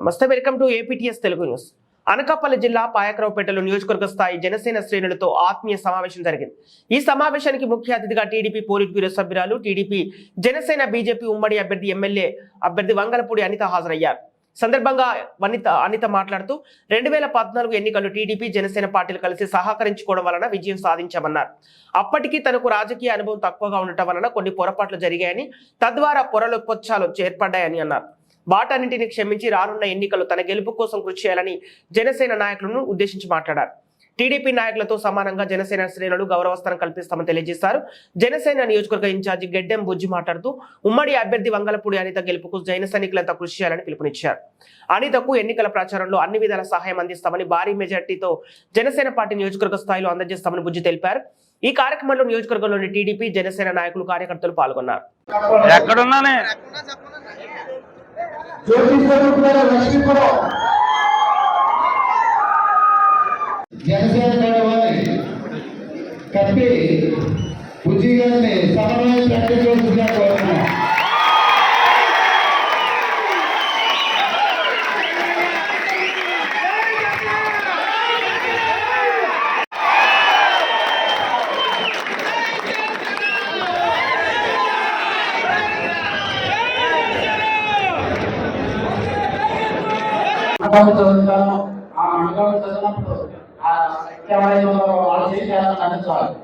నమస్తే welcome to APTS Telugu news. Anakapalli జిల్లా పాయకరావుపేటలో నియోజకవర్గ స్థాయి జనసేన శ్రేణులతో ఆత్మీయ సమావేశం జరిగింది. ఈ సమావేశానికి ముఖ్య అతిథిగా టీడీపీ పోలిట్ బ్యూరో సభ్యురాలు టీడీపీ జనసేన బీజేపీ ఉమ్మడి అభ్యర్థి ఎమ్మెల్యే అభ్యర్థి వంగలపూడి అనిత హాజరయ్యారు. సందర్భంగా వనిత అనిత మాట్లాడుతూ రెండు వేల పద్నాలుగు ఎన్నికల్లో టీడీపీ జనసేన పార్టీలు కలిసి సహకరించుకోవడం వలన విజయం సాధించామన్నారు. అప్పటికీ తనకు రాజకీయ అనుభవం తక్కువగా ఉండటం వలన కొన్ని పొరపాట్లు జరిగాయని తద్వారా పొరలొప్పొచ్చాలు ఏర్పడ్డాయని అన్నారు. వాటన్నింటిని క్షమించి రానున్న ఎన్నికలు తన గెలుపు కోసం కృషి చేయాలని జనసేన నాయకులను ఉద్దేశించి మాట్లాడారు. టీడీపీ నాయకులతో సమానంగా జనసేన శ్రేణులు గౌరవస్థానం కల్పిస్తామని తెలియజేశారు. జనసేన నియోజకవర్గ ఇన్ఛార్జి గెడ్డెం బుజ్జి మాట్లాడుతూ ఉమ్మడి అభ్యర్థి వంగలపూడి అనిత గెలుపుకు జైన సైనికులంతా కృషి చేయాలని పిలుపునిచ్చారు. అనితకు ఎన్నికల ప్రచారంలో అన్ని విధాల సహాయం అందిస్తామని భారీ మెజార్టీతో జనసేన పార్టీ నియోజకవర్గ స్థాయిలో అందజేస్తామని బుజ్జి తెలిపారు. ఈ కార్యక్రమంలో నియోజకవర్గంలోని టీడీపీ జనసేన నాయకులు కార్యకర్తలు పాల్గొన్నారు. ఎక్కడున్నానే జ్యోతి స్వరూపుల లక్ష్మీపురం. జనసేన వారి కప్పి బుజ్జి గారిని సమన్వయం ప్రకటించవలసిందిగా కోరుతున్నాం. మండలం చదువుతాను ఆ మండలం చదివినప్పుడు ఆ ఎవరైతే ఉన్నారో వాళ్ళు చేసేయాలని నటించాలి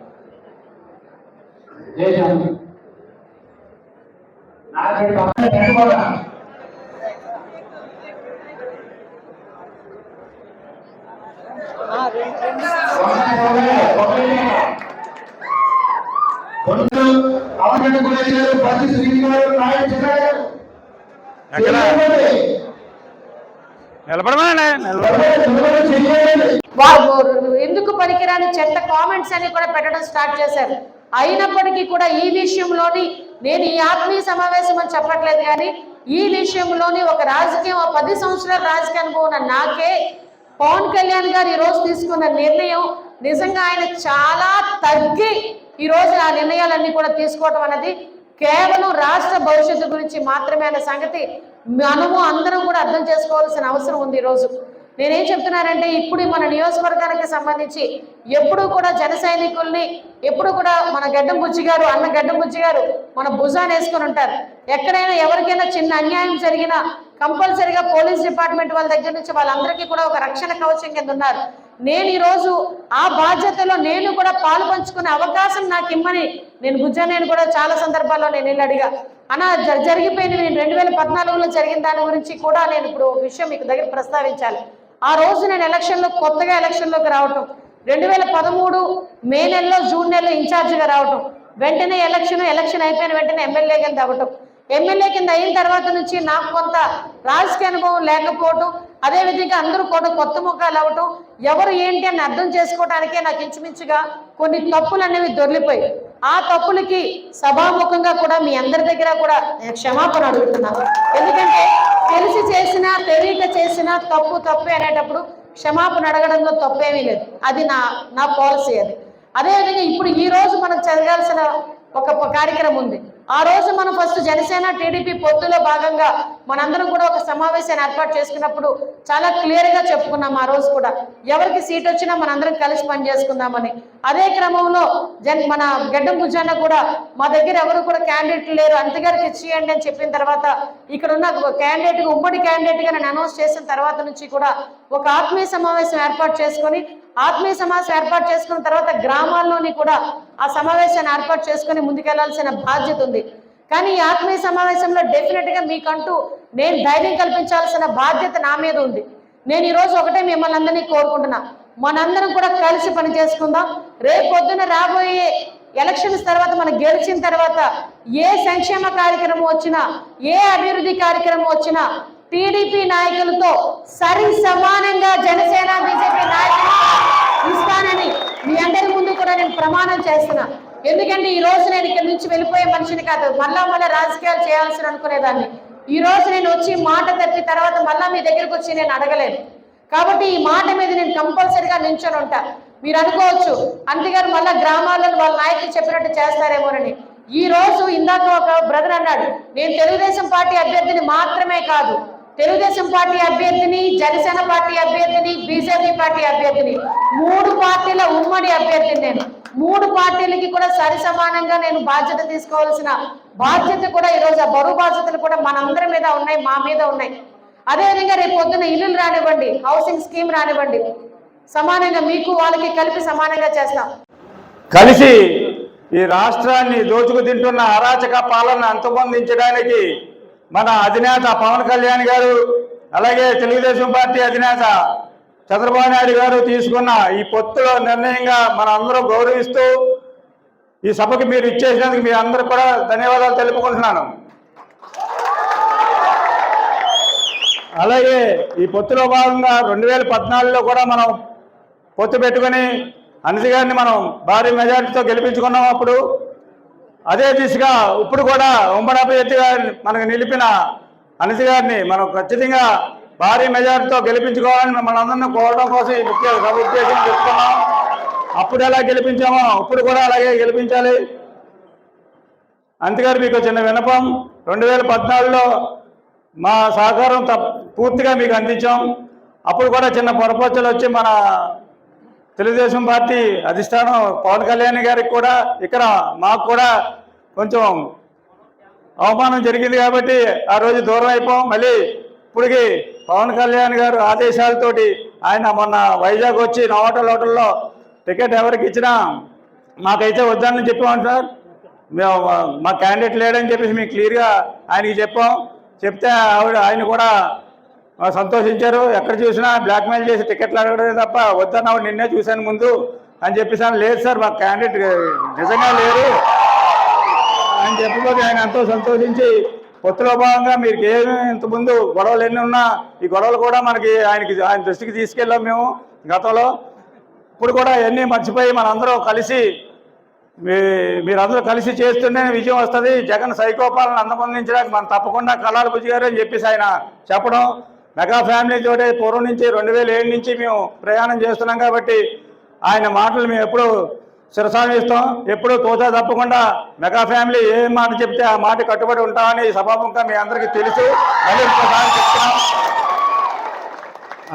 ఎందుకు పనికిరాని చెత్త కామెంట్స్ అని కూడా పెట్టడం స్టార్ట్ చేశారు? అయినప్పటికీ కూడా ఈ విషయంలోని నేను ఈ ఆత్మీయ సమావేశం అని చెప్పట్లేదు కానీ ఈ విషయంలోని ఒక రాజకీయం ఒక పది సంవత్సరాల రాజకీయ అనుభవం ఉన్న నాకే పవన్ కళ్యాణ్ గారు ఈ రోజు తీసుకున్న నిర్ణయం నిజంగా ఆయన చాలా తగ్గి ఈ రోజు ఆ నిర్ణయాలన్నీ కూడా తీసుకోవటం అనేది కేవలం రాష్ట్ర భవిష్యత్తు గురించి మాత్రమే అనే సంగతి మనము అందరం కూడా అర్థం చేసుకోవాల్సిన అవసరం ఉంది ఈరోజు. నేనేం చెప్తున్నానంటే ఇప్పుడు మన నియోజకవర్గానికి సంబంధించి ఎప్పుడు కూడా జన సైనికుల్ని ఎప్పుడు కూడా మన గడ్డం బుజ్జి గారు అన్న గడ్డం బుజ్జి గారు మన భుజాన్ని వేసుకొని ఉంటారు. ఎక్కడైనా ఎవరికైనా చిన్న అన్యాయం జరిగినా కంపల్సరిగా పోలీస్ డిపార్ట్మెంట్ వాళ్ళ దగ్గర నుంచి వాళ్ళందరికీ కూడా ఒక రక్షణ కవచం కింద ఉన్నారు. నేను ఈరోజు ఆ బాధ్యతలో నేను కూడా పాలు పంచుకునే అవకాశం నాకు ఇమ్మని నేను బుజ్జా నేను కూడా చాలా సందర్భాల్లో నేను వెళ్ళి అడిగా. అనా జ- జరిగిపోయింది నేను రెండు వేల పద్నాలుగులో జరిగిన దాని గురించి కూడా నేను ఇప్పుడు విషయం మీకు దగ్గర ప్రస్తావించాలి. ఆ రోజు నేను ఎలక్షన్లో కొత్తగా ఎలక్షన్లోకి రావటం రెండు వేల పదమూడు మే నెలలో జూన్ నెలలో ఇన్ఛార్జిగా రావటం వెంటనే ఎలక్షన్ ఎలక్షన్ అయిపోయిన వెంటనే ఎమ్మెల్యే కింద అవ్వటం ఎమ్మెల్యే కింద అయిన తర్వాత నుంచి నాకు కొంత రాజకీయ అనుభవం లేకపోవటం అదేవిధంగా అందరూ కూడా కొత్త ముఖాలు అవ్వటం ఎవరు ఏంటి అని అర్థం చేసుకోవడానికే నాకు ఇంచుమించుగా కొన్ని తప్పులు అనేవి దొరికిపోయి ఆ తప్పులకి సభాముఖంగా కూడా మీ అందరి దగ్గర కూడా నేను క్షమాపణ అడుగుతున్నాను ఎందుకంటే తెలిసి చేసినా తెలియక చేసినా తప్పు తప్పే అనేటప్పుడు క్షమాపణ అడగడంలో తప్పేమీ లేదు. అది నా నా పాలసీ అది. అదేవిధంగా ఇప్పుడు ఈ రోజు మనం చదవాల్సిన ఒక కార్యక్రమం ఉంది. ఆ రోజు మనం ఫస్ట్ జనసేన టీడీపీ పొత్తులో భాగంగా మనందరం కూడా ఒక సమావేశాన్ని ఏర్పాటు చేసుకున్నప్పుడు చాలా క్లియర్గా చెప్పుకున్నాం ఆ రోజు కూడా. ఎవరికి సీట్ వచ్చినా మనందరం కలిసి పనిచేసుకుందామని. అదే క్రమంలో జన్ మన గడ్డం భుజాన కూడా మా దగ్గర ఎవరు కూడా క్యాండిడేట్ లేరు. అంతగారికి ఇచ్చేయండి అని చెప్పిన తర్వాత ఇక్కడ ఉన్న క్యాండిడేట్గా ఉమ్మడి క్యాండిడేట్గా నేను అనౌన్స్ చేసిన తర్వాత నుంచి కూడా ఒక ఆత్మీయ సమావేశం ఏర్పాటు చేసుకొని ఆత్మీయ సమావేశం ఏర్పాటు చేసుకున్న తర్వాత గ్రామాల్లోని కూడా ఆ సమావేశాన్ని ఏర్పాటు చేసుకుని ముందుకెళ్ళాల్సిన బాధ్యత ఉంది. కానీ ఈ ఆత్మీయ సమావేశంలో డెఫినెట్గా మీకంటూ నేను ధైర్యం కల్పించాల్సిన బాధ్యత నా మీద ఉంది. నేను ఈరోజు ఒకటే మిమ్మల్ని అందరినీ కోరుకుంటున్నా. మనందరం కూడా కలిసి పని చేసుకుందాం. రేపు పొద్దున రాబోయే ఎలక్షన్స్ తర్వాత మనం గెలిచిన తర్వాత ఏ సంక్షేమ కార్యక్రమం వచ్చినా ఏ అభివృద్ధి కార్యక్రమం వచ్చినా టీడీపీ నాయకులతో సరి సమానంగా జనసేన బీజేపీ నాయకులు ఇస్తానని మీ అందరి కూడా నేను ప్రమాణం చేస్తున్నా. ఎందుకంటే ఈ రోజు నేను ఇక్కడ నుంచి వెళ్ళిపోయే మనిషిని కాదు మళ్ళా మళ్ళీ రాజకీయాలు చేయాల్సిన అనుకునేదాన్ని. ఈ రోజు నేను వచ్చి మాట తప్పి తర్వాత మళ్ళా మీ దగ్గరకు వచ్చి నేను అడగలేను కాబట్టి ఈ మాట మీద నేను కంపల్సరిగా నించొని ఉంటా. మీరు అనుకోవచ్చు అంతేగాని మళ్ళా గ్రామాలను వాళ్ళ నాయకులు చెప్పినట్టు చేస్తారేమోనని. ఈ రోజు ఇందాక ఒక బ్రదర్ అన్నాడు నేను తెలుగుదేశం పార్టీ అభ్యర్థిని మాత్రమే కాదు తెలుగుదేశం పార్టీ అభ్యర్థిని జనసేన పార్టీ అభ్యర్థిని బీజేపీ పార్టీ అభ్యర్థిని మూడు పార్టీల ఉమ్మడి అభ్యర్థిని నేను. మూడు పార్టీలకి కూడా సరి సమానంగా నేను బాధ్యత తీసుకోవాల్సిన బాధ్యత కూడా ఈరోజు ఆ బరువు బాధ్యతలు కూడా మనందరి మీద ఉన్నాయి మా మీద ఉన్నాయి. అదేవిధంగా రేపు పొద్దున్న ఇల్లులు రానివ్వండి హౌసింగ్ స్కీమ్ రానివ్వండి. సమానంగా మీకు వాళ్ళకి కలిపి సమానంగా చేస్తాం. కలిసి ఈ రాష్ట్రాన్ని దోచుకు తింటున్న అరాచక పాలన అంతమొందించడానికి మన అధినేత పవన్ కళ్యాణ్ గారు అలాగే తెలుగుదేశం పార్టీ అధినేత చంద్రబాబు నాయుడు గారు తీసుకున్న ఈ పొత్తులో నిర్ణయంగా మన అందరం గౌరవిస్తూ ఈ సభకి మీరు ఇచ్చేసినందుకు మీ అందరూ కూడా ధన్యవాదాలు తెలుపుకుంటున్నాను. అలాగే ఈ పొత్తులో భాగంగా రెండు వేల పద్నాలుగులో కూడా మనం పొత్తు పెట్టుకొని అనిసి గారిని మనం భారీ మెజార్టీతో గెలిపించుకున్నాం అప్పుడు. అదే దిశగా ఇప్పుడు కూడా ఉమ్మడి గారిని మనకు నిలిపిన అనిసి గారిని మనం ఖచ్చితంగా భారీ మెజార్టీతో గెలిపించుకోవాలని మనందరినీ కోరడం కోసం ఈ ముఖ్య సభ ఉద్దేశం అప్పుడు ఎలా గెలిపించామో ఇప్పుడు కూడా అలాగే గెలిపించాలి. అంతగారు మీకు చిన్న వినపం రెండు వేల పద్నాలుగులో మా సహకారం తప్ పూర్తిగా మీకు అందించాం. అప్పుడు కూడా చిన్న పొరపచ్చలు వచ్చి మన తెలుగుదేశం పార్టీ అధిష్టానం పవన్ కళ్యాణ్ గారికి కూడా ఇక్కడ మాకు కూడా కొంచెం అవమానం జరిగింది కాబట్టి ఆ రోజు దూరం అయిపోం. మళ్ళీ ఇప్పటికి పవన్ కళ్యాణ్ గారు ఆదేశాలతోటి ఆయన మొన్న వైజాగ్ వచ్చి నోటల్ హోటల్లో టికెట్ ఎవరికి ఇచ్చినా మాకైతే వద్దని చెప్పాం సార్. మేము మా క్యాండిడేట్ లేడని చెప్పేసి మేము క్లియర్గా ఆయనకి చెప్పాం. చెప్తే ఆవిడ ఆయన కూడా సంతోషించారు. ఎక్కడ చూసినా బ్లాక్మెయిల్ చేసి టికెట్లు అడగడమే తప్ప వద్దన్నా నిన్నే చూశాను ముందు అని చెప్పేసాను లేదు సార్ మా క్యాండిడేట్ నిజంగా లేరు అని చెప్పబోతే ఆయన ఎంతో సంతోషించి పొత్తులో భాగంగా మీరు ఏమి ఇంతకుముందు గొడవలు ఎన్ని ఉన్నా ఈ గొడవలు కూడా మనకి ఆయనకి ఆయన దృష్టికి తీసుకెళ్ళాం మేము గతంలో. ఇప్పుడు కూడా అవన్నీ మర్చిపోయి మనందరం కలిసి మీ మీరందరూ కలిసి చేస్తుంటేనే విజయం వస్తుంది. జగన్ సైకోపాలను అందమందించడానికి మనం తప్పకుండా కళాల బుజ్జిగారు అని చెప్పేసి ఆయన చెప్పడం. మెగా ఫ్యామిలీ తోటే పూర్వం నుంచి రెండు వేల ఏడు నుంచి మేము ప్రయాణం చేస్తున్నాం కాబట్టి ఆయన మాటలు మేము ఎప్పుడు శిరసాగిస్తాం ఎప్పుడూ తోచా తప్పకుండా మెగా ఫ్యామిలీ ఏ మాట చెప్తే ఆ మాట కట్టుబడి ఉంటామని సభాముఖంగా మీ అందరికీ తెలుసు. మళ్ళీ ఇంకోసారి చెప్తున్నాం.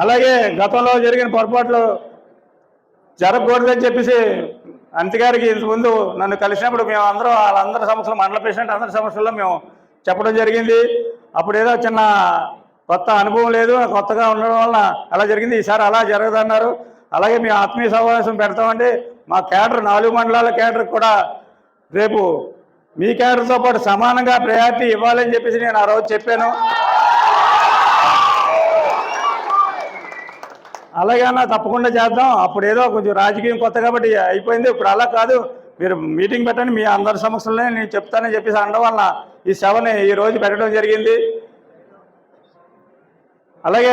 అలాగే గతంలో జరిగిన పొరపాట్లు జరగకూడదని చెప్పేసి అంతగారికి ముందు నన్ను కలిసినప్పుడు మేము అందరం వాళ్ళందరి సమస్యలు మండల ప్రెసిడెంట్ అందరి సమస్యల్లో మేము చెప్పడం జరిగింది. అప్పుడు ఏదో చిన్న కొత్త అనుభవం లేదు కొత్తగా ఉండడం వల్ల అలా జరిగింది? ఈసారి అలా జరగదన్నారు. అలాగే మేము ఆత్మీయ సమావేశం పెడతామండి. మా కేడర్ నాలుగు మండలాల కేడర్ కూడా రేపు మీ కేడర్తో పాటు సమానంగా ప్రయారిటీ ఇవ్వాలని చెప్పేసి నేను ఆ రోజు చెప్పాను. అలాగైనా తప్పకుండా చేద్దాం. అప్పుడు ఏదో కొంచెం రాజకీయం కొత్త కాబట్టి అయిపోయింది. ఇప్పుడు అలా కాదు. మీరు మీటింగ్ పెట్టండి. మీ అందరి సమస్యలనే నేను చెప్తానని చెప్పేసి అనడం వల్ల ఈ సభని ఈ రోజు పెట్టడం జరిగింది. అలాగే